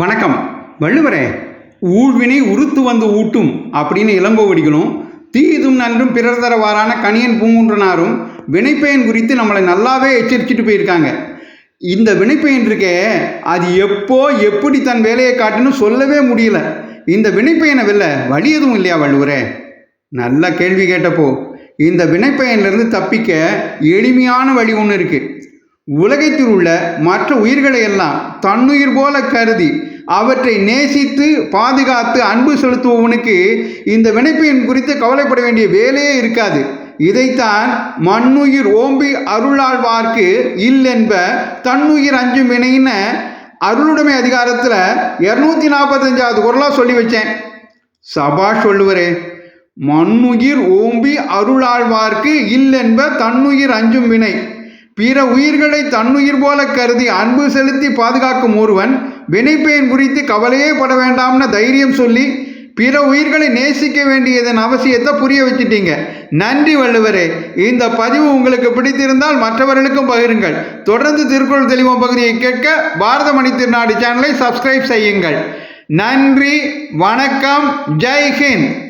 வணக்கம். வள்ளுவரே ஊழ்வினை உறுத்து வந்து ஊட்டும் அப்படின்னு இளங்கோவடிகளும் தீதும் நன்றும் பிறர் தரவாறான கணியன் பூங்குன்றனாரும் வினைப்பயன் குறித்து நம்மளை நல்லாவே எச்சரிச்சுட்டு போயிருக்காங்க. இந்த வினைப்பயன் இருக்கே அது எப்போ எப்படி தன் வேலையை காட்டுன்னு சொல்லவே முடியல. இந்த வினைப்பயனை வெல்ல வழி எதுவும் இல்லையா வள்ளுவரே? நல்ல கேள்வி கேட்டப்போ இந்த வினைப்பயன்லேருந்து தப்பிக்க எளிமையான வழி ஒன்று இருக்குது உலகத்தில் உள்ள மற்ற உயிர்களை எல்லாம் தன்னுயிர் போல கருதி அவற்றை நேசித்து பாதுகாத்து அன்பு செலுத்துபவனுக்கு இந்த வினைப்பின் குறித்து கவலைப்பட வேண்டிய வேலையே இருக்காது. இதைத்தான் மண்ணுயிர் ஓம்பி அருளாழ்வார்க்கு இல்லென்ப தன்னுயிர் அஞ்சும் வினைன்னு அருளுடைமை அதிகாரத்தில் இரநூத்தி நாற்பத்தஞ்சாவது குரலாக சொல்லி வச்சேன். சபா சொல்லுவரே மண்ணுயிர் ஓம்பி அருளாழ்வார்க்கு இல்லென்ப தன்னுயிர் அஞ்சும் வினை. பிற உயிர்களை தன்னுயிர் போல கருதி அன்பு செலுத்தி பாதுகாக்கும் ஒருவன் வினைப்பெயன் குறித்து கவலையே பட வேண்டாம்னு தைரியம் சொல்லி பிற உயிர்களை நேசிக்க வேண்டியதன் அவசியத்தை புரிய வச்சுட்டீங்க. நன்றி வள்ளுவரே. இந்த பதிவு உங்களுக்கு பிடித்திருந்தால் மற்றவர்களுக்கும் பகிருங்கள். தொடர்ந்து திருக்குறள் தெளிவம் பகுதியை கேட்க பாரதமணி திருநாடு சேனலை சப்ஸ்கிரைப் செய்யுங்கள். நன்றி வணக்கம் ஜெய்ஹிந்த்